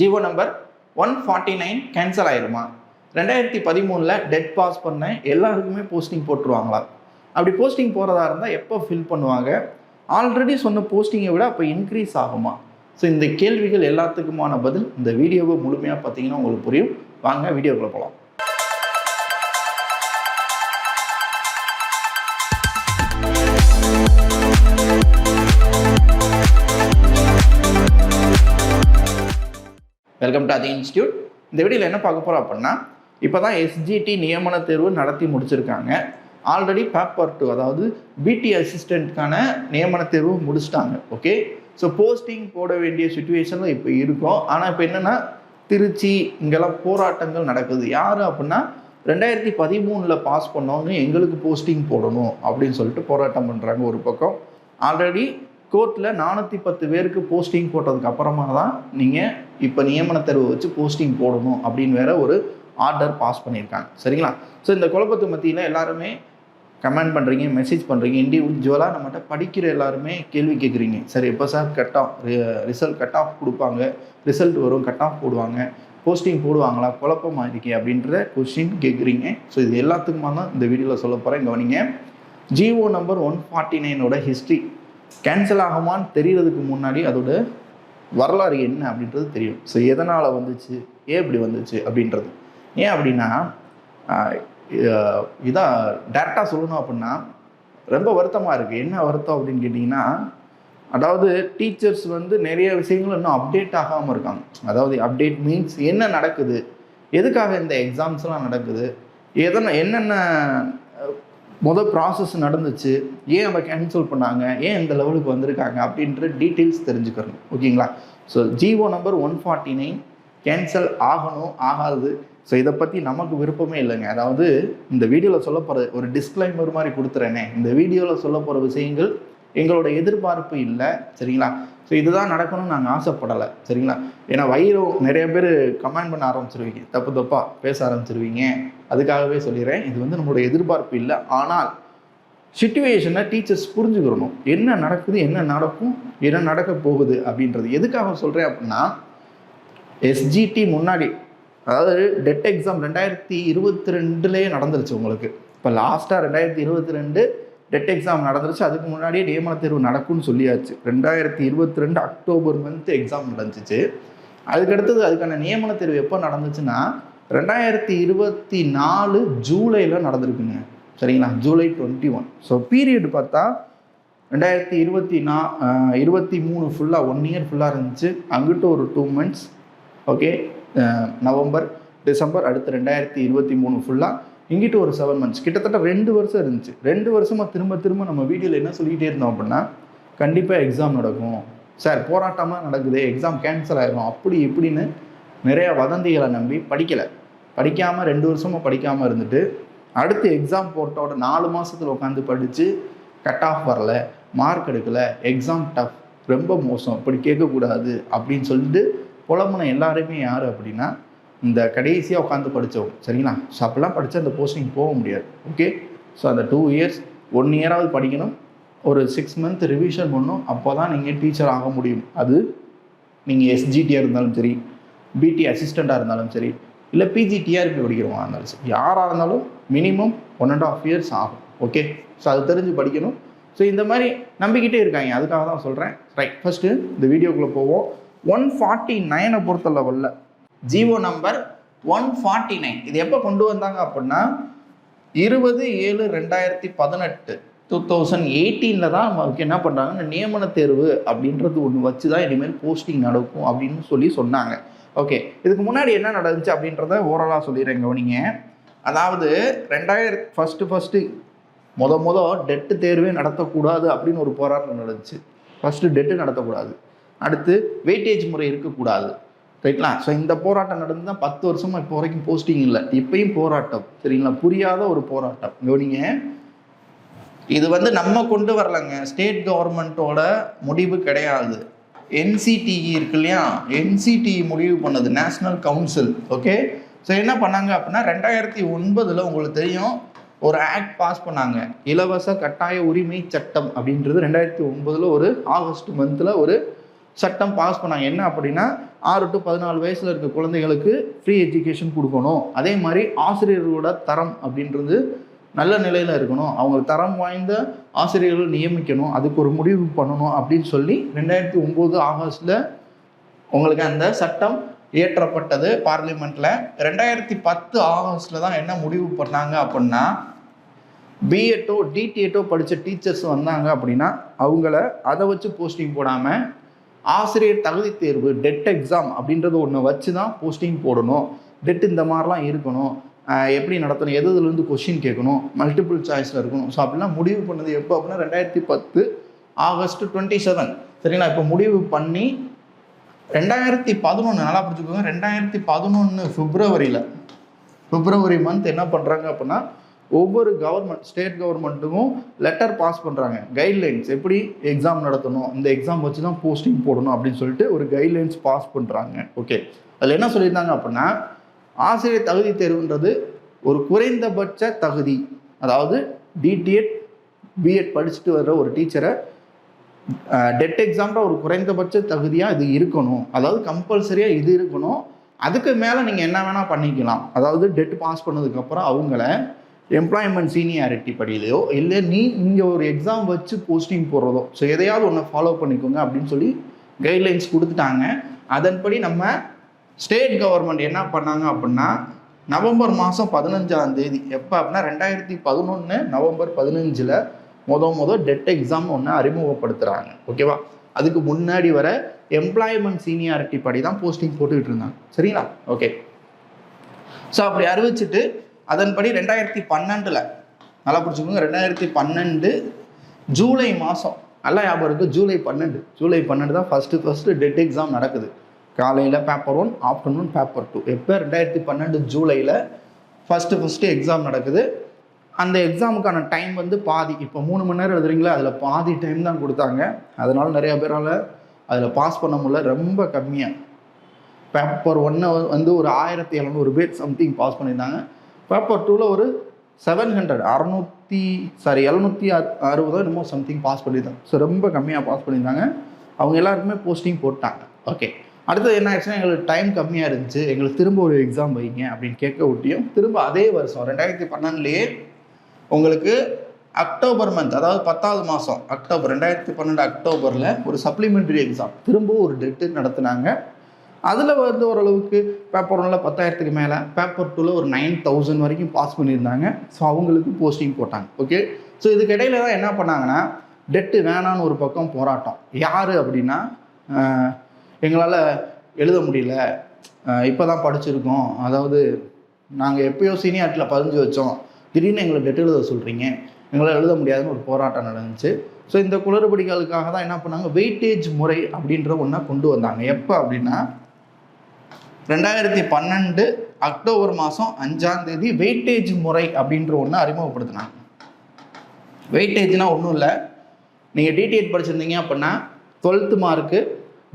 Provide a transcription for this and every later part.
GO number one forty nine cancel ஆயிருமா? ரெண்டாயிரத்தி பதிமூணில் டெட் பாஸ் பண்ண எல்லாருக்குமே போஸ்டிங் போட்டுருவாங்களா? அப்படி போஸ்டிங் போகிறதா இருந்தால் எப்போ ஃபில் பண்ணுவாங்க? ஆல்ரெடி சொன்ன போஸ்டிங்கை விட அப்போ இன்க்ரீஸ் ஆகுமா? ஸோ இந்த கேள்விகள் எல்லாத்துக்குமான பதில் இந்த வீடியோவை முழுமையாக பார்த்தீங்கன்னா உங்களுக்கு புரியும். வாங்க வீடியோக்குள்ளே போகலாம் வெல்கம் டு அதி இன்ஸ்டியூட் இந்த வீடியோவில் என்ன பார்க்க போகிறோம் அப்படின்னா இப்போ தான் எஸ்ஜிடி நியமன தேர்வு நடத்தி முடிச்சிருக்காங்க. ஆல்ரெடி பேப்பர் டூ அதாவது பிடி அசிஸ்டண்ட்கான நியமன தேர்வு முடிச்சிட்டாங்க ஓகே ஸோ போஸ்டிங் போட வேண்டிய சுச்சுவேஷனில் இப்போ இருக்கும். ஆனால் இப்போ என்னென்னா திருச்சி இங்கெல்லாம் போராட்டங்கள் நடக்குது. யார் அப்படின்னா ரெண்டாயிரத்தி பதிமூணில் பாஸ் பண்ணவங்க எங்களுக்கு போஸ்டிங் போடணும் அப்படின்னு சொல்லிட்டு போராட்டம் பண்ணுறாங்க ஒரு பக்கம். ஆல்ரெடி கோர்ட்டில் நானூற்றி பத்து பேருக்கு போஸ்டிங் போட்டதுக்கு அப்புறமா தான் நீங்கள் இப்போ நியமன தேர்வு வச்சு போஸ்டிங் போடணும் அப்படின்னு வேற ஒரு ஆர்டர் பாஸ் பண்ணியிருக்காங்க. சரிங்களா? ஸோ இந்த குழப்பத்து மத்தியில் எல்லாருமே கமெண்ட் பண்ணுறீங்க மெசேஜ் பண்ணுறீங்க இண்டிவிஜுவலாக நம்மகிட்ட படிக்கிற எல்லாருமே கேள்வி கேட்குறீங்க. சரி எப்போ sir cut off result cut off கொடுப்பாங்க? ரிசல்ட் வரும் கட் ஆஃப் போடுவாங்க. போஸ்டிங் போடுவாங்களா? குழப்பமாக இருக்கே அப்படின்ற கொஸ்டின் கேட்குறீங்க. ஸோ இது எல்லாத்துக்குமா தான் இந்த வீடியோவில் சொல்ல போகிறேன் கவனிங்க. ஜிஓ நம்பர் ஒன் ஃபார்ட்டி நைனோட ஹிஸ்ட்ரி கேன்சல் ஆகுமான்னு தெரியறதுக்கு முன்னாடி அதோட வரலாறு என்ன அப்படின்றது தெரியும். ஸோ எதனால் வந்துச்சு? ஏன் இப்படி வந்துச்சு அப்படின்றது? ஏன் அப்படின்னா இதான் டேரெக்டாக சொல்லணும் அப்படின்னா ரொம்ப வருத்தமாக இருக்குது என்ன வருத்தம் அப்படின்னு கேட்டிங்கன்னா அதாவது டீச்சர்ஸ் வந்து நிறைய விஷயங்கள் இன்னும் அப்டேட் ஆகாமல் இருக்காங்க. அதாவது அப்டேட் மீன்ஸ் என்ன நடக்குது? எதுக்காக இந்த எக்ஸாம்ஸ்லாம் நடக்குது? எதனா என்னென்ன மொதல் ப்ராசஸ் நடந்துச்சு. ஏன் அதை கேன்சல் பண்ணாங்க? ஏன் இந்த லெவலுக்கு வந்திருக்காங்க? அப்படின்ற டீட்டெயில்ஸ் தெரிஞ்சுக்கணும். ஓகேங்களா? So GO number one forty nine cancel ஆகணும் ஆகாது. ஸோ இதை பற்றி நமக்கு விருப்பமே இல்லைங்க. அதாவது இந்த வீடியோவில் சொல்ல போகிற ஒரு டிஸ்க்ளைமர் மாதிரி கொடுத்துறேனே. இந்த வீடியோவில் சொல்ல போகிற விஷயங்கள் எங்களோட எதிர்பார்ப்பு இல்லை. சரிங்களா? ஸோ இதுதான் நடக்கணும்னு நாங்கள் ஆசைப்படலை சரிங்களா? ஏன்னா வயிறும் நிறைய பேர் கமெண்ட் பண்ண ஆரம்பிச்சிருவீங்க. தப்பு தப்பாக பேச ஆரம்பிச்சிருவீங்க. அதுக்காகவே சொல்லிடுறேன். இது வந்து நம்மளோட எதிர்பார்ப்பு இல்லை. ஆனால் சுச்சுவேஷனை டீச்சர்ஸ் புரிஞ்சுக்கிறணும் என்ன நடக்குது என்ன நடக்கும் என்ன நடக்க போகுது அப்படின்றது. எதுக்காக சொல்கிறேன் அப்படின்னா எஸ்ஜிடி முன்னாடி அதாவது டெட் எக்ஸாம் ரெண்டாயிரத்தி இருபத்தி ரெண்டுலேயே நடந்துருச்சு உங்களுக்கு. இப்போ லாஸ்ட்டாக ரெண்டாயிரத்தி இருபத்தி ரெண்டு டெட் எக்ஸாம் நடந்துருச்சு. அதுக்கு முன்னாடியே நியமன தேர்வு நடக்கும்னு சொல்லியாச்சு. ரெண்டாயிரத்தி இருபத்தி ரெண்டு அக்டோபர் மந்த் எக்ஸாம் நடந்துச்சு. அதுக்கடுத்தது அதுக்கான நியமன தேர்வு எப்போ நடந்துச்சுன்னா ரெண்டாயிரத்தி இருபத்தி நாலு ஜூலையில் நடந்திருக்குங்க. சரிங்களா? July twenty one so period பார்த்தா ரெண்டாயிரத்தி இருபத்தி நா இருபத்தி மூணு ஃபுல்லாக ஒன் இயர் ஃபுல்லாக இருந்துச்சு. அங்கிட்டு ஒரு two months okay November December அடுத்து ரெண்டாயிரத்தி இருபத்தி மூணு ஃபுல்லாக இங்கிட்டு ஒரு செவன் மந்த்ஸ் கிட்டத்தட்ட ரெண்டு வருஷம் இருந்துச்சு. ரெண்டு வருஷமாக திரும்ப திரும்ப நம்ம வீடியோவில் என்ன சொல்லிக்கிட்டே இருந்தோம் அப்படின்னா கண்டிப்பாக எக்ஸாம் நடக்கும். சார் போராட்டமாக நடக்குது. எக்ஸாம் கேன்சல் ஆகிடும் அப்படி இப்படின்னு நிறைய வதந்திகளை நம்பி படிக்கலை. படிக்காமல் ரெண்டு வருஷமாக படிக்காமல் இருந்துட்டு அடுத்து எக்ஸாம் போட்டோட நாலு மாதத்தில் உட்காந்து படித்து கட் ஆஃப் வரல. மார்க் எடுக்கலை. எக்ஸாம் டஃப் ரொம்ப மோசம். இப்படி கேட்கக்கூடாது அப்படின்னு சொல்லிட்டு புலம்புன எல்லாருமே யார் அப்படின்னா இந்த கடைசியாக உட்காந்து படித்தவங்க சரிங்களா? ஸோ அப்போல்லாம் படித்து அந்த போஸ்டிங் போக முடியாது. ஓகே ஸோ அந்த டூ இயர்ஸ் ஒன் இயராவது படிக்கணும். ஒரு சிக்ஸ் மந்த் ரிவிஷன் பண்ணணும். அப்போ தான் நீங்கள் டீச்சர் ஆக முடியும். அது நீங்கள் எஸ்ஜிடியாக இருந்தாலும் சரி பிடி அசிஸ்டண்ட்டாக இருந்தாலும் சரி இல்லை பிஜி டிஆர்பி படிக்கிறவங்க இருந்தாலும் சரி. யாராக இருந்தாலும் minimum one and half years ஆகும். ஓகே ஸோ அது தெரிஞ்சு படிக்கணும். ஸோ இந்த மாதிரி நம்பிக்கிட்டே இருக்காங்க. அதுக்காக தான் சொல்கிறேன் ரைட் ஃபஸ்ட்டு இந்த வீடியோக்குள்ளே போவோம். ஒன் ஃபார்ட்டி நைனை பொறுத்த லெவலில் GO number one forty nine. இது எப்போ கொண்டு வந்தாங்க அப்படின்னா இருபது ஏழு ரெண்டாயிரத்தி பதினெட்டு டூ தௌசண்ட் எயிட்டீனில் தான் நமக்கு என்ன பண்ணுறாங்க நியமன தேர்வு அப்படின்றது ஒன்று வச்சு தான் இனிமேல் போஸ்டிங் நடக்கும் அப்படின்னு சொல்லி சொன்னாங்க. ஓகே இதுக்கு முன்னாடி என்ன நடந்துச்சு அப்படின்றத ஓரலாக சொல்லிடுறேன் கவனிங்க. அதாவது ரெண்டாயிர ஃபஸ்ட்டு ஃபஸ்ட்டு முத முத டெட்டு தேர்வே நடத்தக்கூடாது அப்படின்னு ஒரு போராட்டம் நடந்துச்சு. ஃபஸ்ட்டு டெட்டு நடத்தக்கூடாது. அடுத்து வெயிட்டேஜ் முறை இருக்கக்கூடாது. ரைட்லா? ஸோ இந்த போராட்டம் நடந்து தான் பத்து வருஷமா இப்போ வரைக்கும் போஸ்டிங் இல்லை. இப்பயும் போராட்டம். சரிங்களா? புரியாத ஒரு போராட்டம். கவனிங்க. இது வந்து நம்ம கொண்டு வரலங்க. ஸ்டேட் கவர்மெண்ட்டோட முடிவு கிடையாது. என்சிடிஇ இருக்கு இல்லையா? என்சிடிஇ முடிவு பண்ணது நேஷனல் கவுன்சில் ஓகே ஸோ என்ன பண்ணாங்க அப்படின்னா ரெண்டாயிரத்தி ஒன்பதில் உங்களுக்கு தெரியும் ஒரு ஆக்ட் பாஸ் பண்ணாங்க. இலவச கட்டாய உரிமை சட்டம் அப்படின்றது ரெண்டாயிரத்தி ஒன்பதில் ஒரு ஆகஸ்ட் மந்தில் ஒரு சட்டம் பாஸ் பண்ணாங்க. என்ன அப்படின்னா ஆறு டு பதினாலு வயசில் இருக்க குழந்தைகளுக்கு ஃப்ரீ எஜுகேஷன் கொடுக்கணும். அதே மாதிரி ஆசிரியர்களோட தரம் அப்படின்றது நல்ல நிலையில் இருக்கணும். அவங்க தரம் வாய்ந்த ஆசிரியர்கள் நியமிக்கணும். அதுக்கு ஒரு முடிவு பண்ணணும் அப்படின்னு சொல்லி ரெண்டாயிரத்தி ஒம்பது ஆகஸ்டில் உங்களுக்கு அந்த சட்டம் இயற்றப்பட்டது பார்லிமெண்ட்டில் ரெண்டாயிரத்தி பத்து ஆகஸ்டில் தான் என்ன முடிவு பண்ணாங்க அப்படின்னா பிஎட்டோ டிடிஎட்டோ படித்த டீச்சர்ஸ் வந்தாங்க அப்படின்னா அவங்கள அதை வச்சு போஸ்டிங் போடாமல் ஆசிரியர் தகுதி தேர்வு டெட் எக்ஸாம் அப்படின்றது ஒன்று வச்சு தான் போஸ்டிங் போடணும். டெட் இந்த மாதிரிலாம் இருக்கணும். எப்படி நடத்தணும்? எது இதுலேருந்து கொஷின் கேட்கணும்? மல்டிபிள் சாய்ஸில் இருக்கணும். ஸோ அப்படிலாம் முடிவு பண்ணது எப்போ அப்படின்னா ரெண்டாயிரத்தி பத்து ஆகஸ்ட் டுவெண்ட்டி செவன் சரிங்களா? இப்போ முடிவு பண்ணி ரெண்டாயிரத்தி பதினொன்று நல்லா புரிஞ்சுக்கோங்க. ரெண்டாயிரத்தி பதினொன்று பிப்ரவரியில் பிப்ரவரி மந்த் என்ன பண்ணுறாங்க அப்படின்னா ஒவ்வொரு கவர்மெண்ட் ஸ்டேட் கவர்மெண்ட்டுக்கும் லெட்டர் பாஸ் பண்ணுறாங்க கைட்லைன்ஸ் எப்படி எக்ஸாம் நடத்தணும் இந்த எக்ஸாம் வச்சு தான் போஸ்டிங் போடணும் அப்படின்னு சொல்லிட்டு ஒரு கைட்லைன்ஸ் பாஸ் பண்ணுறாங்க ஓகே அதில் என்ன சொல்லியிருந்தாங்க அப்படின்னா ஆசிரியர் தகுதி தேர்வுன்றது ஒரு குறைந்தபட்ச தகுதி. அதாவது டிடிஎட் பிஎட் படிச்சுட்டு வர்ற ஒரு டீச்சரை டெட் எக்ஸாம்ன்ற ஒரு குறைந்தபட்ச தகுதியாக இது இருக்கணும். அதாவது கம்பல்சரியாக இது இருக்கணும். அதுக்கு மேலே நீங்கள் என்ன வேணால் பண்ணிக்கலாம். அதாவது டெட் பாஸ் பண்ணதுக்கப்புறம் அவங்கள எம்ப்ளாய்மெண்ட் சீனியாரிட்டி படியிலையோ இல்லை நீ இங்கே ஒரு எக்ஸாம் வச்சு போஸ்டிங் போடுறதோ ஸோ எதையாவது ஒன்று ஃபாலோ பண்ணிக்கோங்க அப்படின்னு சொல்லி கைட்லைன்ஸ் கொடுத்துட்டாங்க. அதன்படி நம்ம ஸ்டேட் கவர்மெண்ட் என்ன பண்ணாங்க அப்படின்னா நவம்பர் மாதம் பதினஞ்சாம் தேதி எப்போ அப்படின்னா ரெண்டாயிரத்தி பதினொன்று நவம்பர் பதினஞ்சில் முத முத டெட் எக்ஸாம் ஒன்று அறிமுகப்படுத்துகிறாங்க ஓகேவா அதுக்கு முன்னாடி வர எம்ப்ளாய்மெண்ட் சீனியாரிட்டி படி தான் போஸ்டிங் போட்டுக்கிட்டு இருந்தாங்க. சரிங்களா? ஓகே ஸோ அப்படி அறிவிச்சிட்டு அதன்படி ரெண்டாயிரத்தி பன்னெண்டில் நல்லா பிடிச்சிக்கோங்க ரெண்டாயிரத்தி பன்னெண்டு ஜூலை மாதம் நல்லா ஞாபகம் இருக்குது ஜூலை பன்னெண்டு. ஜூலை பன்னெண்டு தான் ஃபஸ்ட்டு ஃபஸ்ட்டு டெட் எக்ஸாம் நடக்குது. காலையில் paper one afternoon paper two எப்போ? ரெண்டாயிரத்தி பன்னெண்டு ஜூலையில் ஃபஸ்ட்டு ஃபஸ்ட்டு எக்ஸாம் நடக்குது. அந்த எக்ஸாமுக்கான டைம் வந்து பாதி. இப்போ மூணு மணி நேரம் எழுதுறீங்களா? அதில் பாதி டைம் தான் கொடுத்தாங்க. அதனால் நிறையா பேரால் அதில் பாஸ் பண்ண முடியல. ரொம்ப கம்மியாக பேப்பர் ஒன்னை வந்து ஒரு ஆயிரத்தி எழுநூறு பேர் சம்திங் பாஸ் பண்ணியிருந்தாங்க. பேப்பர் டூவில் ஒரு செவன் ஹண்ட்ரட் அறநூற்றி சாரி எழுநூற்றி அறுபதோ என்னமோ சம்திங் பாஸ் பண்ணியிருந்தாங்க. ஸோ ரொம்ப கம்மியாக பாஸ் பண்ணியிருந்தாங்க. அவங்க எல்லாருக்குமே போஸ்டிங் போட்டாங்க. ஓகே அடுத்தது என்ன ஆச்சுன்னா எங்களுக்கு டைம் கம்மியாக இருந்துச்சு. எங்களுக்கு திரும்ப ஒரு எக்ஸாம் வைங்க அப்படின்னு கேட்க விட்டியும் திரும்ப அதே வருஷம் ரெண்டாயிரத்தி பன்னெண்டுலேயே உங்களுக்கு அக்டோபர் மந்த் அதாவது பத்தாவது மாதம் அக்டோபர் ரெண்டாயிரத்தி பன்னெண்டு அக்டோபரில் ஒரு சப்ளிமெண்ட்ரி எக்ஸாம் திரும்ப ஒரு டெட்டு நடத்துனாங்க. அதில் வந்து ஓரளவுக்கு பேப்பர் ஒன்றில் பத்தாயிரத்துக்கு மேலே பேப்பர் டூவில் ஒரு நைன் தௌசண்ட் வரைக்கும் பாஸ் பண்ணியிருந்தாங்க. ஸோ அவங்களுக்கு போஸ்டிங் போட்டாங்க. ஓகே ஸோ இதுக்கு இடையில தான் என்ன பண்ணாங்கன்னா டெட்டு வேணான்னு ஒரு பக்கம் போராட்டம். யார் அப்படின்னா எங்களால் எழுத முடியல. இப்போ தான் படிச்சிருக்கோம். அதாவது நாங்கள் எப்பயோ சீனியார்ட்டில் பதிஞ்சு வச்சோம். திடீர்னு எங்களை டெட் எழுத சொல்கிறீங்க எங்களால் எழுத முடியாதுன்னு ஒரு போராட்டம் நடந்துச்சு. ஸோ இந்த குளறுபடிகளுக்காக தான் என்ன பண்ணாங்க வெயிட்டேஜ் முறை அப்படின்ற ஒன்றை கொண்டு வந்தாங்க. எப்போ அப்படின்னா ரெண்டாயிரத்தி பன்னெண்டு அக்டோபர் மாதம் அஞ்சாம் தேதி வெயிட்டேஜ் முறை அப்படின்ற ஒன்று அறிமுகப்படுத்தினாங்க. வெயிட்டேஜ்னா ஒன்றும் இல்லை. நீங்கள் டிடிஎட் படிச்சிருந்தீங்க அப்படின்னா டுவெல்த்து மார்க்கு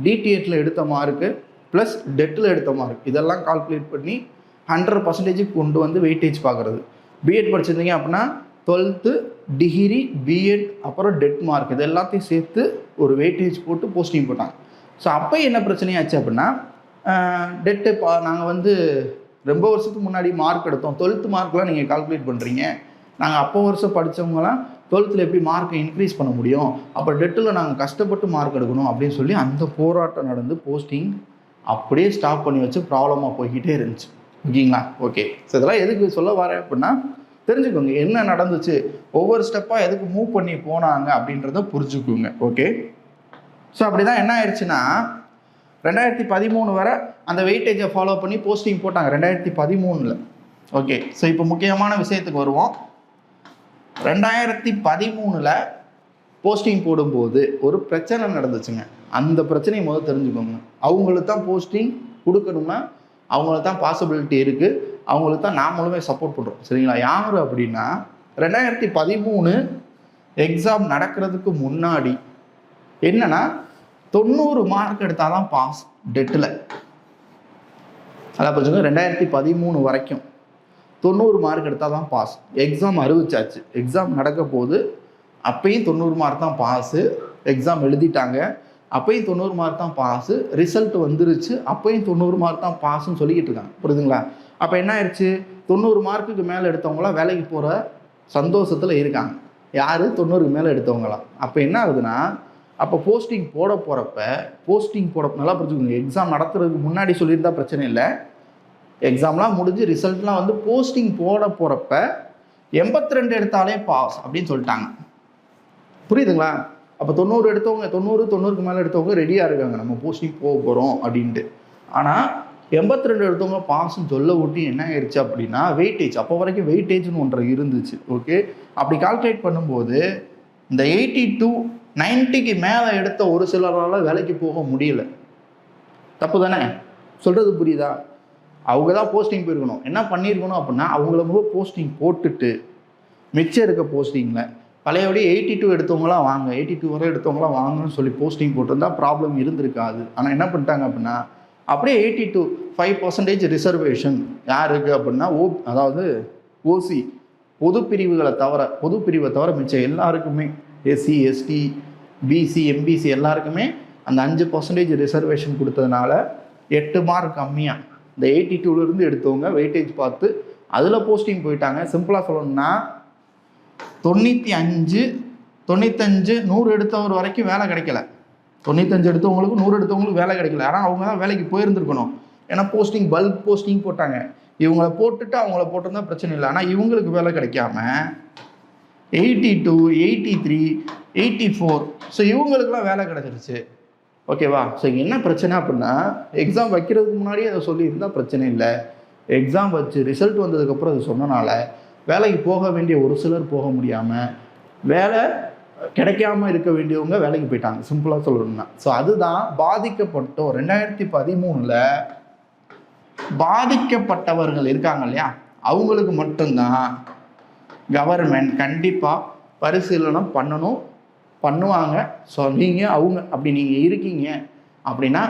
டிடிஎட்டில் எடுத்த மார்க்கு ப்ளஸ் டெட்டில் எடுத்த மார்க் இதெல்லாம் கால்குலேட் பண்ணி ஹண்ட்ரட் பர்சன்டேஜுக்கு கொண்டு வந்து வெயிட்டேஜ் பார்க்குறது. பிஎட் படிச்சிருந்தீங்க அப்படின்னா டுவெல்த்து டிகிரி பிஎட் அப்புறம் டெட் மார்க் இது எல்லாத்தையும் சேர்த்து ஒரு வெயிட்டேஜ் போட்டு போஸ்டிங் போட்டாங்க. ஸோ அப்போ என்ன பிரச்சனையாச்சு அப்படின்னா டெட்டு பா நாங்கள் வந்து ரொம்ப வருஷத்துக்கு முன்னாடி மார்க் எடுத்தோம். டுவெல்த்து மார்க்லாம் நீங்கள் கால்குலேட் பண்ணுறீங்க நாங்கள் அப்போ வருஷம் படித்தவங்களாம் டுவெல்த்தில் எப்படி மார்க்கை இன்க்ரீஸ் பண்ண முடியும்? அப்போ டெட்டில் நாங்கள் கஷ்டப்பட்டு மார்க் எடுக்கணும் அப்படின்னு சொல்லி அந்த போராட்டம் நடந்து போஸ்டிங் அப்படியே ஸ்டாப் பண்ணி வச்சு ப்ராப்ளமாக போய்கிட்டே இருந்துச்சு. ஓகேங்களா? ஓகே. ஸோ இதெல்லாம் எதுக்கு சொல்ல வரேன் அப்படின்னா தெரிஞ்சுக்கோங்க என்ன நடந்துச்சு ஒவ்வொரு ஸ்டெப்பாக எதுக்கு மூவ் பண்ணி போனாங்க அப்படின்றத புரிஞ்சுக்கோங்க. ஓகே? ஸோ அப்படி தான் என்ன ஆயிடுச்சுன்னா ரெண்டாயிரத்தி பதிமூணு வரை அந்த வெயிட்டேஜை ஃபாலோ பண்ணி போஸ்டிங் போட்டாங்க ரெண்டாயிரத்தி பதிமூணில். ஓகே ஸோ இப்போ முக்கியமான விஷயத்துக்கு வருவோம். ரெண்டாயிரத்தி பதிமூணில் போஸ்டிங் போடும்போது ஒரு பிரச்சனை நடந்துச்சுங்க. அந்த பிரச்சனையை முதல் தெரிஞ்சுக்கோங்க. அவங்களுக்கு தான் போஸ்டிங் கொடுக்கணும்னா அவங்களுக்கு தான் பாசிபிலிட்டி இருக்குது அவங்களுக்கு தான் நாமளுமே சப்போர்ட் பண்ணுறோம் சரிங்களா? யார் அப்படின்னா ரெண்டாயிரத்தி பதிமூணு எக்ஸாம் நடக்கிறதுக்கு முன்னாடி என்னென்னா தொண்ணூறு மார்க் எடுத்தால் தான் பாஸ் டெட்டில் அதான் புரிஞ்சுங்க ரெண்டாயிரத்தி பதிமூணு வரைக்கும் தொண்ணூறு மார்க் எடுத்தால் தான் பாஸ் எக்ஸாம் அறிவிச்சாச்சு. எக்ஸாம் நடக்க போது அப்பயும் தொண்ணூறு மார்க் தான் பாஸு எக்ஸாம் எழுதிட்டாங்க. அப்பயும் தொண்ணூறு மார்க் தான் பாஸு ரிசல்ட் வந்துருச்சு. அப்பயும் தொண்ணூறு மார்க் தான் பாஸ்ன்னு சொல்லிக்கிட்டு இருக்காங்க. புரியுதுங்களா? அப்போ என்ன ஆயிடுச்சு? தொண்ணூறு மார்க்குக்கு மேலே எடுத்தவங்களாம் வேலைக்கு போகிற சந்தோஷத்தில் இருக்காங்க. யார்? தொண்ணூறுக்கு மேலே எடுத்தவங்களாம் அப்போ என்ன ஆகுதுன்னா அப்போ போஸ்டிங் போட போகிறப்ப போஸ்டிங் போட நல்லா புரிஞ்சுக்கோங்க எக்ஸாம் நடத்துறதுக்கு முன்னாடி சொல்லியிருந்தா பிரச்சனை இல்லை. எக்ஸாம்லாம் முடிஞ்சு ரிசல்ட்லாம் வந்து போஸ்டிங் போட போகிறப்ப எண்பத்தி ரெண்டு எடுத்தாலே பாஸ் அப்படின்னு சொல்லிட்டாங்க. புரியுதுங்களா? அப்போ தொண்ணூறு எடுத்தவங்க தொண்ணூறு தொண்ணூறுக்கு மேலே எடுத்தவங்க ரெடியாக இருக்காங்க. நம்ம போஸ்டிங் போக போகிறோம் அப்படின்ட்டு. ஆனால் எண்பத்தி ரெண்டு எடுத்தவங்க பாஸ்ன்னு சொல்ல விட்டு என்ன ஆயிடுச்சு அப்படின்னா வெயிட்டேஜ் அப்போ வரைக்கும் வெயிட்டேஜ்னு ஒன்று இருந்துச்சு ஓகே அப்படி கால்குலேட் பண்ணும்போது இந்த எயிட்டி டூ நைன்ட்டிக்கு மேலே எடுத்த ஒரு சிலரால் வேலைக்கு போக முடியல. தப்பு தானே? சொல்கிறது புரியுதா? அவங்க தான் போஸ்டிங் போயிருக்கணும். என்ன பண்ணியிருக்கணும் அப்படின்னா அவங்கள முதல் போஸ்டிங் போட்டுட்டு மிச்சம் இருக்க போஸ்டிங்கில் பழையபடி எயிட்டி டூ எடுத்தவங்களாம் வாங்க எயிட்டி டூ வரை எடுத்தவங்களாம் வாங்கன்னு சொல்லி போஸ்டிங் போட்டிருந்தா ப்ராப்ளம் இருந்திருக்காது. ஆனால் என்ன பண்ணிட்டாங்க அப்படின்னா அப்படியே eighty two five percentage reservation யாருக்கு அப்படின்னா ஓ அதாவது ஓசி பொது பிரிவுகளை தவிர பொது பிரிவை தவிர மிச்சம் எல்லாருக்குமே எஸ்சி எஸ்டி பிசி எம்பிசி எல்லாருக்குமே அந்த அஞ்சு பர்சன்டேஜ் ரிசர்வேஷன் கொடுத்ததுனால எட்டு மார்க் கம்மியாக இந்த எயிட்டி டூலேருந்து எடுத்தவங்க வெயிட்டேஜ் பார்த்து அதில் போஸ்டிங் போயிட்டாங்க. சிம்பிளாக சொல்லணும்னா தொண்ணூற்றி அஞ்சு தொண்ணூத்தஞ்சு நூறு எடுத்தவர் வரைக்கும் வேலை கிடைக்கல. தொண்ணூத்தஞ்சு எடுத்தவங்களுக்கு நூறு எடுத்தவங்களுக்கு வேலை கிடைக்கல. ஆனால் அவங்க தான் வேலைக்கு போயிருந்துருக்கணும். ஏன்னா போஸ்டிங் பல்க் போஸ்டிங் போட்டாங்க. இவங்கள போட்டுட்டு அவங்கள போட்டிருந்தா பிரச்சனை இல்லை. ஆனால் இவங்களுக்கு வேலை கிடைக்காம eighty two eighty three eighty four so இவங்களுக்குலாம் வேலை கிடைச்சிருச்சு. ஓகேவா ஸோ என்ன பிரச்சனை அப்படின்னா எக்ஸாம் வைக்கிறதுக்கு முன்னாடியே அதை சொல்லியிருந்தால் பிரச்சனை இல்லை. எக்ஸாம் வச்சு ரிசல்ட் வந்ததுக்கப்புறம் அது சொன்னனால வேலைக்கு போக வேண்டிய ஒரு சிலர் போக முடியாமல் வேலை கிடைக்காம இருக்க வேண்டியவங்க வேலைக்கு போயிட்டாங்க. சிம்பிளாக சொல்லணும்னா. ஸோ அதுதான் பாதிக்கப்பட்டோம் ரெண்டாயிரத்தி பதிமூணில் பாதிக்கப்பட்டவர்கள் இருக்காங்க இல்லையா? அவங்களுக்கு மட்டும்தான் கவர்மெண்ட் கண்டிப்பாக பரிசீலனம் பண்ணணும். பண்ணுவாங்க. ஸோ நீங்கள் அவங்க அப்படி நீங்கள் இருக்கீங்க அப்படின்னா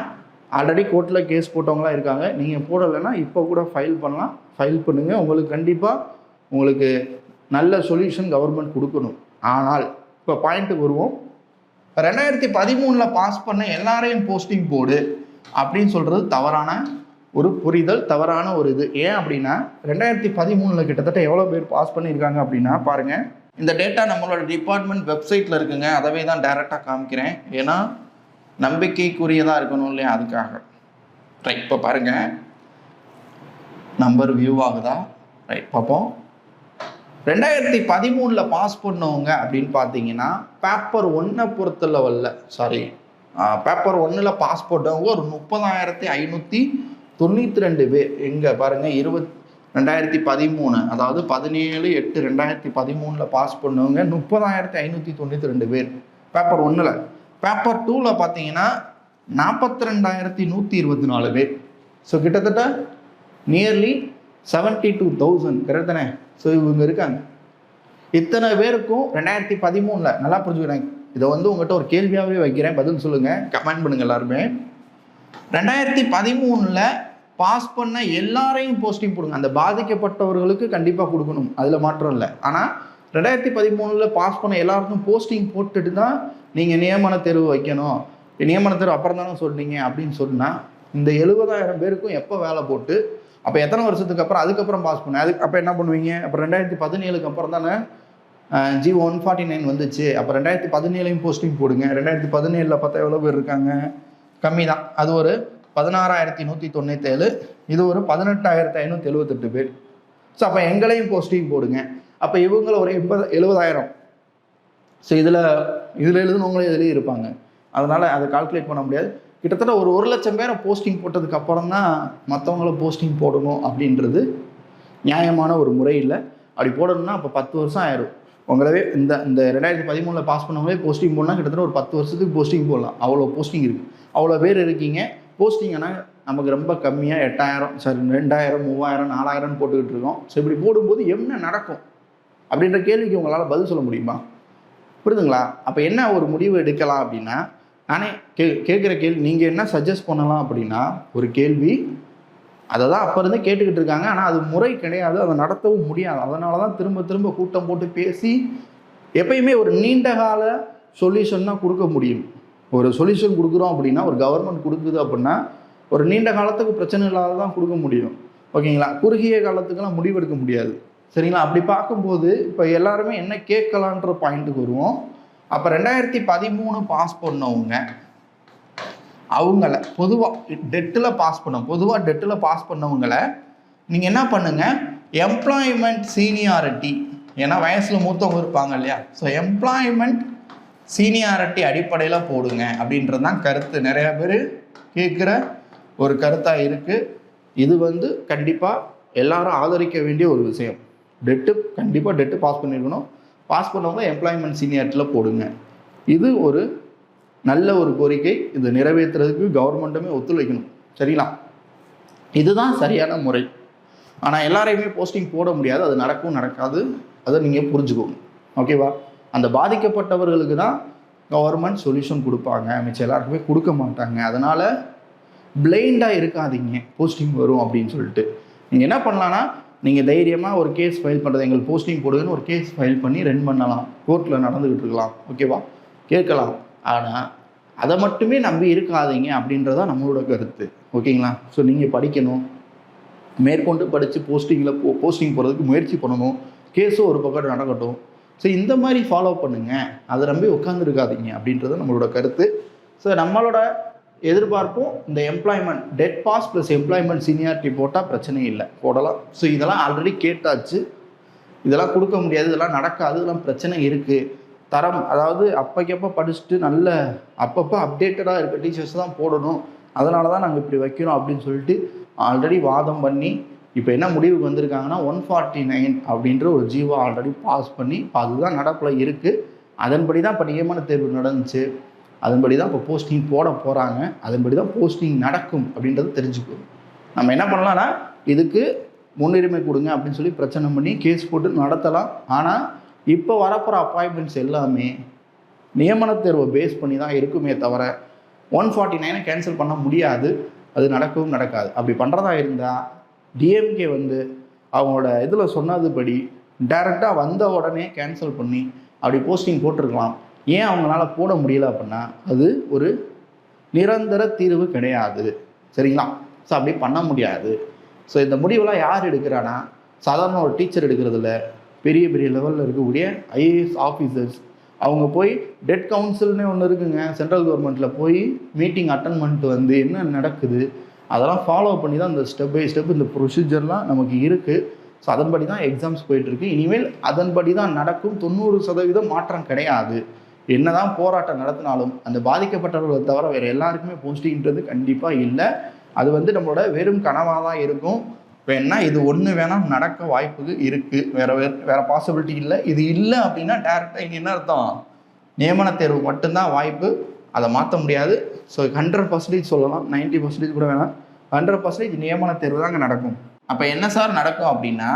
ஆல்ரெடி கோர்ட்டில் கேஸ் போட்டவங்களாம் இருக்காங்க. நீங்கள் போடலைன்னா இப்போ கூட ஃபைல் பண்ணலாம். ஃபைல் பண்ணுங்கள் உங்களுக்கு கண்டிப்பாக உங்களுக்கு நல்ல சொல்யூஷன் கவர்மெண்ட் கொடுக்கணும். ஆனால் இப்போ பாயிண்ட்டுக்கு வருவோம். ரெண்டாயிரத்தி பதிமூணில் பாஸ் பண்ண எல்லாரையும் போஸ்டிங் போடு அப்படின்னு சொல்கிறது தவறான ஒரு புரிதல் தவறான ஒரு இது. ஏன் அப்படின்னா ரெண்டாயிரத்தி பதிமூணில் கிட்டத்தட்ட எவ்வளோ பேர் பாஸ் பண்ணியிருக்காங்க அப்படின்னா பாருங்கள் இந்த டேட்டா நம்மளோட டிபார்ட்மெண்ட் வெப்சைட்டில் இருக்குங்க. அதவே தான் டைரெக்டாக காமிக்கிறேன். ஏன்னா நம்பிக்கைக்குரியதாக இருக்கணும் இல்லையா? அதுக்காக. ரைட் இப்போ பாருங்கள் நம்பர் வியூ ஆகுதா? ரைட் பார்ப்போம். ரெண்டாயிரத்தி பதிமூணில் பாஸ் பண்ணவங்க அப்படின்னு பார்த்தீங்கன்னா பேப்பர் ஒன்றை பொறுத்த லெவலில் சாரி பேப்பர் ஒன்றில் பாஸ் போட்டவங்க ஒரு முப்பதாயிரத்தி ஐநூற்றி தொண்ணூற்றி ரெண்டு பேர். எங்கே பாருங்கள் இருபத் ரெண்டாயிரத்தி பதிமூணு அதாவது பதினேழு எட்டு ரெண்டாயிரத்தி பதிமூணில் பாஸ் பண்ணவங்க முப்பதாயிரத்தி ஐநூற்றி தொண்ணூற்றி ரெண்டு பேர். பேப்பர் ஒன்றில் பேப்பர் டூவில் பார்த்தீங்கன்னா நாற்பத்தி ரெண்டாயிரத்தி நூற்றி இருபத்தி நாலு பேர். ஸோ கிட்டத்தட்ட nearly seventy two thousand correct so இவங்க இருக்காங்க. இத்தனை பேருக்கும் ரெண்டாயிரத்தி பதிமூணில் நல்லா புரிஞ்சுக்கிறேன் இதை வந்து உங்கள்கிட்ட ஒரு கேள்வியாகவே வைக்கிறேன். பதில் சொல்லுங்கள் கமெண்ட் பண்ணுங்கள் எல்லாருமே. ரெண்டாயிரத்தி பதிமூணில் பாஸ் பண்ண எல்லாரையும் போஸ்டிங் கொடுங்க அந்த பாதிக்கப்பட்டவர்களுக்கு கண்டிப்பாக கொடுக்கணும். அதில் மாற்றம் இல்லை. ஆனால் ரெண்டாயிரத்தி பதிமூணில் பாஸ் பண்ண எல்லாருக்கும் போஸ்டிங் போட்டுட்டு தான் நீங்கள் நியமன தேர்வு வைக்கணும். நியமன தேர்வு அப்புறம் தானே சொன்னீங்க அப்படின்னு சொன்னால் இந்த எழுபதாயிரம் பேருக்கும் எப்போ வேலை போட்டு அப்போ எத்தனை வருஷத்துக்கு அப்புறம் அதுக்கப்புறம் பாஸ் பண்ண அதுக்கு அப்போ என்ன பண்ணுவீங்க? அப்போ ரெண்டாயிரத்தி பதினேழுக்கு அப்புறம் தானே ஜி ஒன் ஃபார்ட்டி நைன் வந்துச்சு. அப்போ ரெண்டாயிரத்தி பதினேழையும் போஸ்டிங் போடுங்க. ரெண்டாயிரத்தி பதினேழில் பார்த்தா எவ்வளோ பேர் இருக்காங்க? கம்மி தான். அது ஒரு பதினாறாயிரத்தி நூற்றி தொண்ணூற்றேழு இது ஒரு பதினெட்டாயிரத்தி ஐநூற்றி எழுபத்தெட்டு பேர். ஸோ அப்போ எங்களையும் போஸ்டிங் போடுங்க. அப்போ இவங்கள ஒரு எண்பது எழுபதாயிரம் ஸோ இதில் இதில் எழுதுனவங்களே இதுலேயும் இருப்பாங்க. அதனால் அதை கால்குலேட் பண்ண முடியாது. கிட்டத்தட்ட ஒரு ஒரு லட்சம் பேரை போஸ்டிங் போட்டதுக்கு அப்புறம் தான் மற்றவங்கள போஸ்டிங் போடணும் அப்படின்றது நியாயமான ஒரு முறை இல்லை. அப்படி போடணும்னா அப்போ பத்து வருஷம் ஆயிரும். உங்களவே இந்த இந்த ரெண்டாயிரத்தி பதிமூணில் பாஸ் பண்ணவங்களே போஸ்டிங் போடலாம் கிட்டத்தட்ட ஒரு பத்து வருஷத்துக்கு போஸ்டிங் போடலாம். அவ்வளோ போஸ்டிங் இருக்குது அவ்வளோ பேர் இருக்கீங்க. போஸ்டிங்கன்னா நமக்கு ரொம்ப கம்மியாக எட்டாயிரம் சரி ரெண்டாயிரம் மூவாயிரம் நாலாயிரம்னு போட்டுக்கிட்டு இருக்கோம். ஸோ இப்படி போடும்போது என்ன நடக்கும்? அப்படின்ற கேள்விக்கு உங்களால் பதில் சொல்ல முடியுமா? புரியுதுங்களா அப்போ என்ன ஒரு முடிவு எடுக்கலாம் அப்படின்னா நானே கே கேட்குற கேள்வி நீங்கள் என்ன சஜஸ்ட் பண்ணலாம் அப்படின்னா ஒரு கேள்வி அதை தான் அப்போ இருந்து கேட்டுக்கிட்டு இருக்காங்க. ஆனால் அது முறை கிடையாது அதை நடத்தவும் முடியாது. அதனால தான் திரும்ப திரும்ப கூட்டம் போட்டு பேசி எப்பயுமே ஒரு நீண்ட கால சொல்யூஷன் தான் கொடுக்க முடியும். ஒரு சொல்யூஷன் கொடுக்குறோம் அப்படின்னா ஒரு கவர்மெண்ட் கொடுக்குது அப்படின்னா ஒரு நீண்ட காலத்துக்கு பிரச்சனை இல்லாத தான் கொடுக்க முடியும். ஓகேங்களா? குறுகிய காலத்துக்கெல்லாம் முடிவெடுக்க முடியாது. சரிங்களா? அப்படி பார்க்கும்போது இப்போ எல்லாருமே என்ன கேட்கலான்ற பாயிண்ட்டுக்கு வருவோம். அப்போ ரெண்டாயிரத்தி பதிமூணு பாஸ் பண்ணவங்க அவங்கள பொதுவாக டெட்டில் பாஸ் பண்ண பொதுவாக டெட்டில் பாஸ் பண்ணவங்களை நீங்கள் என்ன பண்ணுங்க? எம்ப்ளாய்மெண்ட் சீனியாரிட்டி ஏன்னா வயசில் மூத்தவங்க இருப்பாங்க இல்லையா? ஸோ எம்ப்ளாய்மெண்ட் சீனியாரிட்டி அடிப்படையில் போடுங்க அப்படின்றது தான் கருத்து. நிறையா பேர் கேட்குற ஒரு கருத்தாக இருக்குது இது வந்து கண்டிப்பாக எல்லாரும் ஆதரிக்க வேண்டிய ஒரு விஷயம். டெட்டு கண்டிப்பாக டெட்டு பாஸ் பண்ணியிருக்கணும் பாஸ் பண்ணவங்க எம்ப்ளாய்மெண்ட் சீனியாரிட்டியில் போடுங்க. இது ஒரு நல்ல ஒரு கோரிக்கை. இதை நிறைவேற்றுறதுக்கு கவர்மெண்ட்டுமே ஒத்துழைக்கணும். சரிங்களா? இதுதான் சரியான முறை. ஆனால் எல்லாரையுமே போஸ்டிங் போட முடியாது. அது நடக்கும் நடக்காது. அதை நீங்கள் புரிஞ்சுக்கோங்க. ஓகேவா அந்த பாதிக்கப்பட்டவர்களுக்கு தான் கவர்மெண்ட் சொல்யூஷன் கொடுப்பாங்க. மிச்சம் எல்லாருக்குமே கொடுக்க மாட்டாங்க. அதனால் பிளைண்டாக இருக்காதீங்க. போஸ்டிங் வரும் அப்படின்னு சொல்லிட்டு. நீங்கள் என்ன பண்ணலான்னா நீங்கள் தைரியமாக ஒரு கேஸ் ஃபைல் பண்ணுறது எங்களுக்கு போஸ்டிங் போடுதுன்னு ஒரு கேஸ் ஃபைல் பண்ணி ரன் பண்ணலாம். கோர்ட்டில் நடந்துக்கிட்டு இருக்கலாம். ஓகேவா கேட்கலாம். ஆனால் அதை மட்டுமே நம்பி இருக்காதீங்க அப்படின்றதான் நம்மளோட கருத்து. ஓகேங்களா ஸோ நீங்கள் படிக்கணும். மேற்கொண்டு படித்து போஸ்டிங்கில் போ போஸ்டிங் போகிறதுக்கு முயற்சி பண்ணணும். கேஸும் ஒரு பக்கம் நடக்கட்டும். ஸோ இந்த மாதிரி ஃபாலோ பண்ணுங்கள் அதை நம்பி உட்காந்துருக்காதீங்க அப்படின்றது நம்மளோட கருத்து. ஸோ நம்மளோட எதிர்பார்ப்பும் இந்த employment TET pass plus employment seniority போட்டால் பிரச்சனை இல்லை. போடலாம். ஸோ இதெல்லாம் ஆல்ரெடி கேட்டாச்சு. இதெல்லாம் கொடுக்க முடியாது. இதெல்லாம் நடக்காது. இதெல்லாம் பிரச்சனை இருக்குது தரம் அதாவது அப்போக்கப்போ படிச்சுட்டு நல்ல அப்பப்போ அப்டேட்டடாக இருக்க டீச்சர்ஸ் தான் போடணும். அதனால தான் நாங்கள் இப்படி வைக்கிறோம் அப்படின்னு சொல்லிட்டு ஆல்ரெடி வாதம் பண்ணி இப்போ என்ன முடிவுக்கு வந்திருக்காங்கன்னா ஒன் ஃபார்ட்டி நைன் அப்படின்ற ஒரு ஜீவோ ஆல்ரெடி பாஸ் பண்ணி இப்போ அதுதான் நடப்பில் இருக்குது அதன்படி தான் இப்போ நியமன தேர்வு நடந்துச்சு. அதன்படி தான் இப்போ போஸ்டிங் போட போகிறாங்க அதன்படி தான் போஸ்டிங் நடக்கும் அப்படின்றது தெரிஞ்சுக்கும் நம்ம என்ன பண்ணலாம்னா இதுக்கு முன்னுரிமை கொடுங்க அப்படின்னு சொல்லி பிரச்சனை பண்ணி கேஸ் போட்டு நடத்தலாம். ஆனால் இப்போ வரப்போகிற அப்பாயின்மெண்ட்ஸ் எல்லாமே நியமன தேர்வை பேஸ் பண்ணி தான் இருக்குமே தவிர ஒன் ஃபார்ட்டி நைனை கேன்சல் பண்ண முடியாது. அது நடக்கவும் நடக்காது. அப்படி பண்ணுறதா இருந்தால் டிஎம்கே வந்து அவங்களோட இதில் சொன்னதுபடி டைரெக்டாக வந்த உடனே கேன்சல் பண்ணி அப்படி போஸ்டிங் போட்டிருக்கலாம். ஏன் அவங்களால போட முடியல அப்படின்னா அது ஒரு நிரந்தர தீர்வு கிடையாது. சரிங்களா? ஸோ அப்படி பண்ண முடியாது. ஸோ இந்த முடிவெல்லாம் யார் எடுக்கிறான்னா சாதாரண ஒரு டீச்சர் எடுக்கிறதுல பெரிய பெரிய லெவலில் இருக்கக்கூடிய ஐஏஎஸ் ஆஃபீஸர்ஸ் அவங்க போய் டெட் கவுன்சில்னு ஒன்று இருக்குங்க. சென்ட்ரல் கவர்மெண்ட்டில் போய் மீட்டிங் அட்டன் பண்ணிட்டு வந்து என்ன நடக்குது? அதெல்லாம் ஃபாலோ பண்ணி தான் இந்த ஸ்டெப் பை ஸ்டெப் இந்த ப்ரொசீஜர்லாம் நமக்கு இருக்குது ஸோ அதன்படி தான் எக்ஸாம்ஸ் போயிட்டுருக்கு. இனிமேல் அதன்படி தான் நடக்கும். தொண்ணூறு சதவீதம் மாற்றம் கிடையாது. என்னதான் போராட்டம் நடத்தினாலும் அந்த பாதிக்கப்பட்டவர்களை தவிர வேறு எல்லாருக்குமே போஸ்டிங்கிறது கண்டிப்பாக இல்லை. அது வந்து நம்மளோட வெறும் கனவாக தான் இருக்கும். வேணா இது ஒன்று வேணால் நடக்க வாய்ப்பு இருக்குது வேற வேறு வேறு பாசிபிலிட்டி இல்லை. இது இல்லை அப்படின்னா டேரெக்டாக இங்கே என்ன அர்த்தம்? நியமன தேர்வு மட்டும்தான் வாய்ப்பு. அதை மாற்ற முடியாது. ஸோ ஹண்ட்ரட் பர்சன்டேஜ் சொல்லலாம் 90% பர்சன்டேஜ் கூட வேணாம். ஹண்ட்ரட் பர்சன்டேஜ் நியமன தேர்வு தாங்க நடக்கும். அப்போ என்ன சார் நடக்கும் அப்படின்னா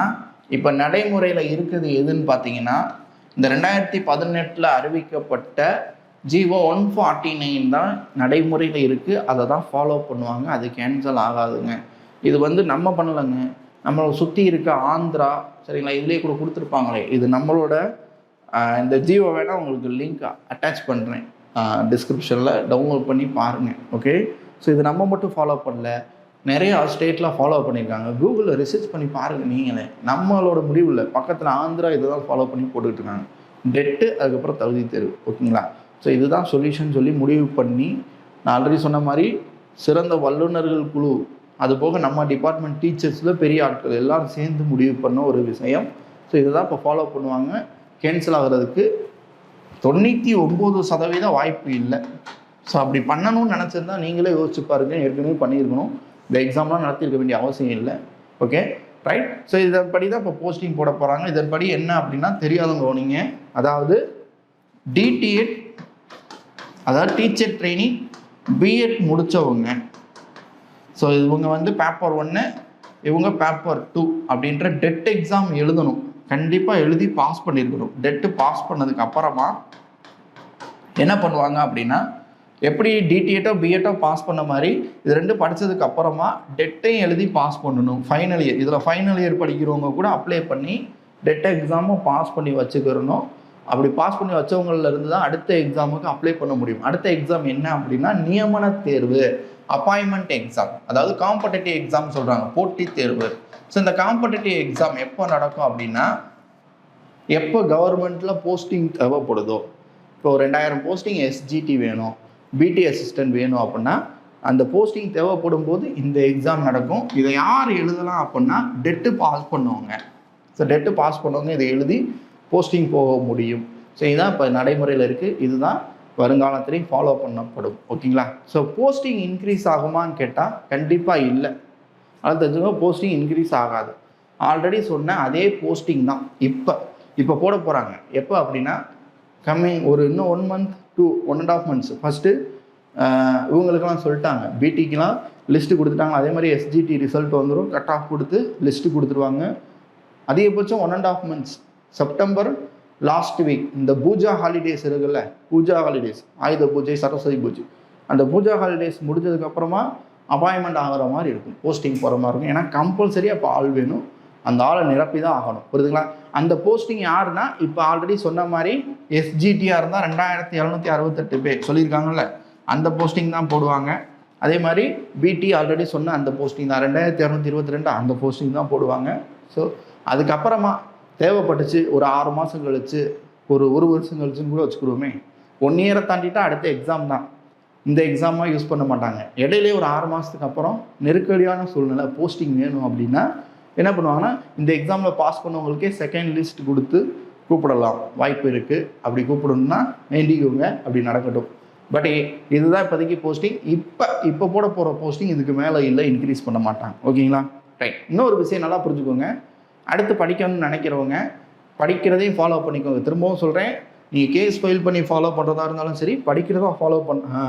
இப்போ நடைமுறையில் இருக்குது எதுன்னு பார்த்தீங்கன்னா இந்த ரெண்டாயிரத்தி பதினெட்டில் அறிவிக்கப்பட்ட ஜிஓ ஒன் ஃபார்ட்டி நைன் தான் நடைமுறையில் இருக்குது அதை தான் ஃபாலோ பண்ணுவாங்க. அது கேன்சல் ஆகாதுங்க. இது வந்து நம்ம பண்ணலைங்க. நம்மளை சுற்றி இருக்க ஆந்திரா சரிங்களா? இதுலேயே கூட கொடுத்துருப்பாங்களே. இது நம்மளோட இந்த ஜியோ வேணால் உங்களுக்கு லிங்க் அட்டாச் பண்ணுறேன் டிஸ்கிரிப்ஷனில் டவுன்லோட் பண்ணி பாருங்கள் ஓகே ஸோ இது நம்ம மட்டும் ஃபாலோ பண்ணல. நிறைய ஸ்டேட்டில் ஃபாலோ பண்ணியிருக்காங்க கூகுளில் ரிசர்ச் பண்ணி பாருங்கள் நீங்களே. நம்மளோட முடிவில் பக்கத்தில் ஆந்திரா இதை தான் ஃபாலோ பண்ணி போட்டுக்கிட்டு இருக்காங்க டெட்டு அதுக்கப்புறம் தகுதி தேர்வு ஓகேங்களா? ஸோ இதுதான் சொல்யூஷன் சொல்லி முடிவு பண்ணி நான் ஆல்ரெடி சொன்ன மாதிரி சிறந்த வல்லுநர்கள் குழு. அது போக நம்ம டிபார்ட்மெண்ட் டீச்சர்ஸில் பெரிய ஆட்கள் எல்லாரும் சேர்ந்து முடிவு பண்ண ஒரு விஷயம். ஸோ இதை தான் இப்போ ஃபாலோ பண்ணுவாங்க. கேன்சல் ஆகிறதுக்கு தொண்ணூற்றி ஒம்பது சதவீத வாய்ப்பு இல்லை. ஸோ அப்படி பண்ணணும்னு நினச்சிருந்தா நீங்களே யோசிச்சு பாருங்க ஏற்கனவே பண்ணியிருக்கணும். இந்த எக்ஸாம்லாம் நடத்தியிருக்க வேண்டிய அவசியம் இல்லை. ஓகே ரைட் ஸோ இதன்படி தான் இப்போ போஸ்டிங் போட போகிறாங்க இதன்படி என்ன அப்படின்னா தெரியாதவங்க கவனிங்க. அதாவது டிடிஎட் அதாவது டீச்சர் ட்ரைனிங் பிஎட் முடித்தவங்க ஸோ இவங்க வந்து பேப்பர் ஒன்று இவங்க பேப்பர் டூ அப்படின்ற டெட் எக்ஸாம் எழுதணும். கண்டிப்பாக எழுதி பாஸ் பண்ணியிருக்கணும். டெட்டு பாஸ் பண்ணதுக்கு அப்புறமா என்ன பண்ணுவாங்க அப்படின்னா எப்படி டிடிஎட்டோ பிஎட்டோ பாஸ் பண்ண மாதிரி இது ரெண்டு படித்ததுக்கு அப்புறமா டெட்டையும் எழுதி பாஸ் பண்ணணும். ஃபைனல் இயர் இதில் ஃபைனல் இயர் படிக்கிறவங்க கூட அப்ளை பண்ணி டெட் எக்ஸாமும் பாஸ் பண்ணி வச்சுக்கிறணும். அப்படி பாஸ் பண்ணி வச்சவங்கள்லேருந்து தான் அடுத்த எக்ஸாமுக்கு அப்ளை பண்ண முடியும். அடுத்த எக்ஸாம் என்ன அப்படின்னா நியமன தேர்வு அப்பாயின்மெண்ட் எக்ஸாம் அதாவது காம்படேட்டிவ் எக்ஸாம் சொல்கிறாங்க போட்டித் தேர்வு. ஸோ இந்த காம்படிட்டிவ் எக்ஸாம் எப்போ நடக்கும் அப்படின்னா எப்போ கவர்மெண்ட்டில் போஸ்டிங் தேவைப்படுதோ இப்போ ரெண்டாயிரம் போஸ்டிங் எஸ்ஜிடி வேணும் பிடி அசிஸ்டன்ட் வேணும் அப்படின்னா அந்த போஸ்டிங் தேவைப்படும் போது இந்த எக்ஸாம் நடக்கும். இதை யார் எழுதலாம் அப்படின்னா டெட்டு பாஸ் பண்ணுவாங்க. ஸோ டெட்டு பாஸ் பண்ணவங்க இதை எழுதி போஸ்டிங் போக முடியும். ஸோ இதுதான் இப்போ நடைமுறையில் இருக்குது இதுதான் வருங்காலத்திலையும் ஃபாலோ பண்ணப்படும். ஓகேங்களா ஸோ போஸ்டிங் இன்க்ரீஸ் ஆகுமான்னு கேட்டால் கண்டிப்பாக இல்லை. அது தெரிஞ்சுக்கோ போஸ்டிங் இன்க்ரீஸ் ஆகாது. ஆல்ரெடி சொன்ன அதே போஸ்டிங் தான். இப்போ இப்போ போட போகிறாங்க எப்போ அப்படின்னா கம்மிங் ஒரு இன்னும் one month two one and half months first இவங்களுக்கெல்லாம் சொல்லிட்டாங்க. பிடிக்கெலாம் லிஸ்ட்டு கொடுத்துட்டாங்க. அதே மாதிரி எஸ்ஜிடி ரிசல்ட் வந்துடும் கட் ஆஃப் கொடுத்து லிஸ்ட்டு கொடுத்துருவாங்க. அதிகபட்சம் one and half months September last week இந்த பூஜா ஹாலிடேஸ் இருக்குல்ல பூஜா ஹாலிடேஸ் ஆயுத பூஜை சரஸ்வதி பூஜை. அந்த பூஜா ஹாலிடேஸ் முடிஞ்சதுக்கப்புறமா அப்பாயின்மெண்ட் ஆகிற மாதிரி இருக்கும். போஸ்டிங் போகிற மாதிரி இருக்கும். ஏன்னா கம்பல்சரி அப்போ ஆள் வேணும். அந்த ஆளை நிரப்பி தான் ஆகணும். புரியுதுங்களா? அந்த போஸ்டிங் யாருன்னா இப்போ ஆல்ரெடி சொன்ன மாதிரி எஸ்ஜிடிஆர் இருந்தால் ரெண்டாயிரத்தி இரநூத்தி அறுபத்தெட்டு பேர் சொல்லியிருக்காங்கல்ல. அந்த போஸ்டிங் தான் போடுவாங்க. அதே மாதிரி பிடி ஆல்ரெடி சொன்ன அந்த போஸ்டிங் தான் ரெண்டாயிரத்தி இரநூத்தி இருபத்தி ரெண்டு அந்த போஸ்டிங் தான் போடுவாங்க. ஸோ அதுக்கப்புறமா தேவைப்பட்டுச்சு ஒரு ஆறு மாதம் கழிச்சு ஒரு ஒரு வருஷம் கழிச்சுன்னு கூட வச்சுக்கிடுவோமே. ஒன் இயரை தாண்டிட்டா அடுத்த எக்ஸாம் தான். இந்த எக்ஸாமாக யூஸ் பண்ண மாட்டாங்க. இடையிலே ஒரு ஆறு மாதத்துக்கு அப்புறம் நெருக்கடியான சூழ்நிலை போஸ்டிங் வேணும் அப்படின்னா என்ன பண்ணுவாங்கன்னா இந்த எக்ஸாமில் பாஸ் பண்ணவங்களுக்கே செகண்ட் லிஸ்ட் கொடுத்து கூப்பிடலாம். வாய்ப்பு இருக்குது அப்படி கூப்பிடணும்னா வேண்டிக்கோங்க. அப்படி நடக்கட்டும். பட் இதுதான் இப்போதைக்கு போஸ்டிங் இப்போ இப்போ போட போகிற போஸ்டிங் இதுக்கு மேலே இல்லை இன்க்ரீஸ் பண்ண மாட்டாங்க. ஓகேங்களா? ரைட் இன்னொரு விஷயம் நல்லா புரிஞ்சுக்கோங்க. அடுத்து படிக்கணும்னு நினைக்கிறவங்க படிக்கிறதையும் ஃபாலோ பண்ணிக்கோங்க. திரும்பவும் சொல்கிறேன் நீங்கள் கேஸ் ஃபைல் பண்ணி ஃபாலோ பண்ணுறதா இருந்தாலும் சரி படிக்கிறதா ஃபாலோ பண்ண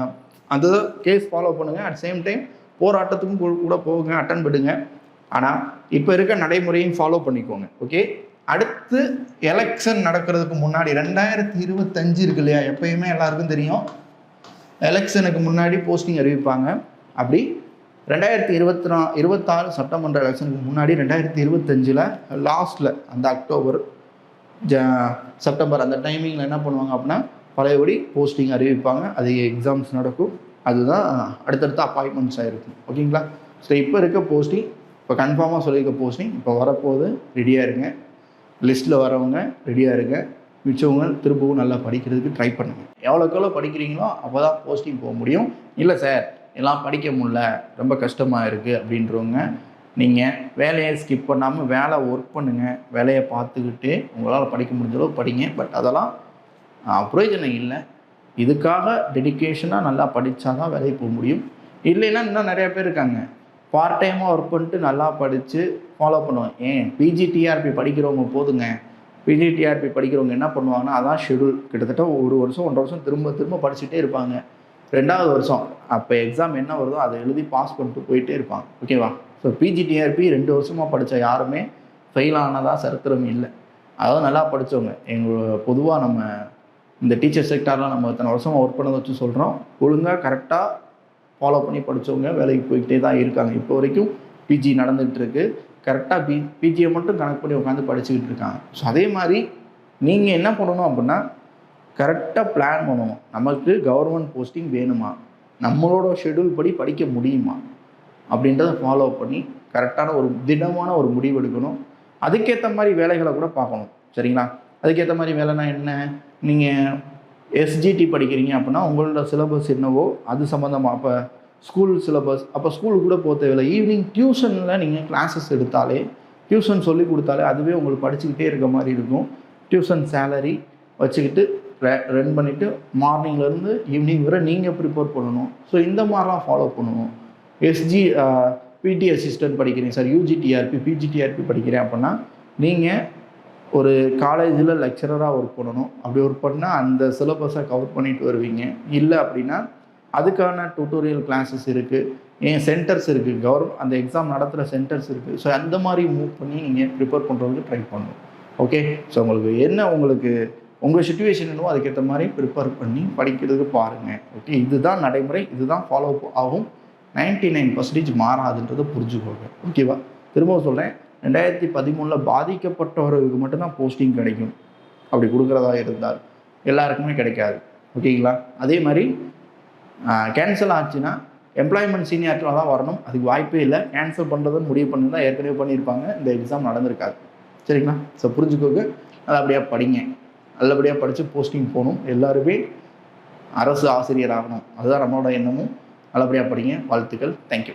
அந்த கேஸ் ஃபாலோ பண்ணுங்கள் அட் சேம் டைம் போராட்டத்துக்கும் கூட- போகுங்க அட்டன் பண்ணுங்க. ஆனால் இப்போ இருக்க நடைமுறையும் ஃபாலோ பண்ணிக்கோங்க ஓகே அடுத்து எலெக்ஷன் நடக்கிறதுக்கு முன்னாடி ரெண்டாயிரத்தி இருபத்தஞ்சு இருக்கு இல்லையா? எப்பயுமே எல்லாருக்கும் தெரியும். எலெக்ஷனுக்கு முன்னாடி போஸ்டிங் அறிவிப்பாங்க. அப்படி ரெண்டாயிரத்தி இருபத்தி நா இருபத்தாறு சட்டமன்ற எலெக்ஷனுக்கு முன்னாடி ரெண்டாயிரத்தி இருபத்தஞ்சில் லாஸ்ட்டில் அந்த அக்டோபர் ஜ செப்டம்பர் அந்த டைமிங்கில் என்ன பண்ணுவாங்க அப்படின்னா பழையபடி போஸ்டிங் அறிவிப்பாங்க. அது எக்ஸாம்ஸ் நடக்கும். அதுதான் அடுத்தடுத்த அப்பாயின்மெண்ட்ஸ் ஆகிருக்கும் ஓகேங்களா? ஸோ இப்போ இருக்க போஸ்டிங் இப்போ கன்ஃபார்மாக சொல்லியிருக்க போஸ்டிங் இப்போ வரப்போகுது ரெடியாக இருங்க. லிஸ்ட்டில் வரவங்க ரெடியாக இருங்க. மிச்சவங்க திரும்பவும் நல்லா படிக்கிறதுக்கு ட்ரை பண்ணுங்கள் எவ்வளோக்கு எவ்வளோ படிக்கிறீங்களோ அப்போ தான் போஸ்டிங் போக முடியும். இல்லை சார் எல்லாம் படிக்க முடில ரொம்ப கஷ்டமாக இருக்குது அப்படின்றவங்க நீங்கள் வேலையை ஸ்கிப் பண்ணாமல் வேலை ஒர்க் பண்ணுங்கள் வேலையை பார்த்துக்கிட்டு உங்களால் படிக்க முடிஞ்ச அளவு படிங்க. பட் அதெல்லாம் பிரயோஜனம் இல்லை. இதுக்காக டெடிகேஷனாக நல்லா படித்தா தான் வேலைக்கு போக முடியும். இல்லைன்னா இன்னும் நிறைய பேர் இருக்காங்க. பார்ட் டைமாக ஒர்க் பண்ணிட்டு நல்லா படித்து ஃபாலோ பண்ணுவோம் ஏன்? பிஜிடிஆர்பி படிக்கிறவங்க போதுங்க. பிஜிடிஆர்பி படிக்கிறவங்க என்ன பண்ணுவாங்கன்னா அதான் ஷெடியூல் கிட்டத்தட்ட ஒரு வருஷம் ஒன்றரை வருஷம் திரும்ப திரும்ப படிச்சுட்டே இருப்பாங்க. ரெண்டாவது வருஷம் அப்போ எக்ஸாம் என்ன வருதோ அதை எழுதி பாஸ் பண்ணிட்டு போயிட்டே இருப்பாங்க. ஓகேவா ஸோ பிஜிடிஆர்பி ரெண்டு வருஷமாக படித்த யாருமே ஃபெயில் ஆனதாக சரித்திரம் இல்லை. அதாவது நல்லா படித்தவங்க எங்களோட பொதுவாக நம்ம இந்த டீச்சர் செக்டார்லாம் நம்ம இத்தனை வருஷமாக ஒர்க் பண்ணதை வச்சு சொல்கிறோம் ஒழுங்காக கரெக்டாக ஃபாலோ பண்ணி படித்தவங்க வேலைக்கு போய்கிட்டே தான் இருக்காங்க. இப்போ வரைக்கும் பிஜி நடந்துகிட்ருக்கு கரெக்டாக பி பிஜியை மட்டும் கணக்கு பண்ணி உட்காந்து படிச்சுக்கிட்டு இருக்காங்க. ஸோ அதே மாதிரி நீங்கள் என்ன பண்ணணும் அப்படின்னா கரெக்டாக பிளான் பண்ணணும். நமக்கு கவர்மெண்ட் போஸ்டிங் வேணுமா? நம்மளோட ஷெட்யூல் படி படிக்க முடியுமா? அப்படின்றத ஃபாலோ பண்ணி கரெக்டான ஒரு திடமான ஒரு முடிவு எடுக்கணும். அதுக்கேற்ற மாதிரி வேலைகளை கூட பார்க்கணும். சரிங்களா? அதுக்கேற்ற மாதிரி வேலைனா என்ன? நீங்கள் எஸ்ஜிடி படிக்கிறீங்க அப்படின்னா உங்களோட சிலபஸ் என்னவோ அது சம்மந்தமாக அப்போ ஸ்கூல் சிலபஸ் அப்போ ஸ்கூலுக்கு கூட போக தேவையில்லை. ஈவினிங் டியூஷனில் நீங்கள் கிளாஸஸ் எடுத்தாலே டியூஷன் சொல்லி கொடுத்தாலே அதுவே உங்களுக்கு படிச்சுக்கிட்டே இருக்க மாதிரி இருக்கும். டியூஷன் சேலரி வச்சுக்கிட்டு ரன் பண்ணிவிட்டு மார்னிங்லேருந்து ஈவினிங் வரை நீங்கள் ப்ரிப்பேர் பண்ணணும். ஸோ இந்த மாதிரிலாம் ஃபாலோ பண்ணணும். எஸ்ஜி பிடி அசிஸ்டன்ட் படிக்கிறீங்க சார் யூஜிடிஆர்பி பிஜிடிஆர்பி படிக்கிறேன் அப்படின்னா நீங்கள் ஒரு காலேஜில் லெக்சரராக ஒர்க் பண்ணணும். அப்படி ஒர்க் பண்ணால் அந்த சிலபஸை கவர் பண்ணிட்டு வருவீங்க. இல்லை அப்படின்னா அதுக்கான டியூட்டோரியல் கிளாஸஸ் இருக்குது ஏன் சென்டர்ஸ் இருக்குது கவர் அந்த எக்ஸாம் நடத்துகிற சென்டர்ஸ் இருக்குது ஸோ அந்த மாதிரி மூவ் பண்ணி நீங்கள் ப்ரிப்பேர் பண்ணுறதுக்கு ட்ரை பண்ணணும். ஓகே ஸோ உங்களுக்கு என்ன உங்களுக்கு உங்கள் சுச்சுவேஷன் என்னவோ அதுக்கேற்ற மாதிரி ப்ரிப்பேர் பண்ணி படிக்கிறதுக்கு பாருங்கள் ஓகே இதுதான் நடைமுறை. இதுதான் ஃபாலோ ஆகும். 99% நைன் பர்சன்டேஜ் மாறாதுன்றதை புரிஞ்சுக்கோங்க. ஓகேவா திரும்பவும் சொல்கிறேன் ரெண்டாயிரத்தி பதிமூணில் பாதிக்கப்பட்டவர்களுக்கு மட்டும்தான் போஸ்டிங் கிடைக்கும். அப்படி கொடுக்குறதா இருந்தால் எல்லாருக்குமே கிடைக்காது. ஓகேங்களா அதே மாதிரி கேன்சல் ஆச்சுன்னா எம்ப்ளாய்மெண்ட் சீனியாரிட்டியில் தான் வரணும். அதுக்கு வாய்ப்பே இல்லை. கேன்சல் பண்ணுறதுன்னு முடிவு பண்ணியிருந்தால் தான் ஏற்கனவே பண்ணியிருப்பாங்க. இந்த எக்ஸாம் நடந்திருக்காது. சரிங்களா? ஸோ புரிஞ்சுக்கோங்க. நல்லபடியாக படிங்க. நல்லபடியாக படித்து போஸ்டிங் போகணும். எல்லாருமே அரசு ஆசிரியர் ஆகணும். அதுதான் நம்மளோட எண்ணமும். நல்லபடியாக படிங்க. வாழ்த்துக்கள். தேங்க்யூ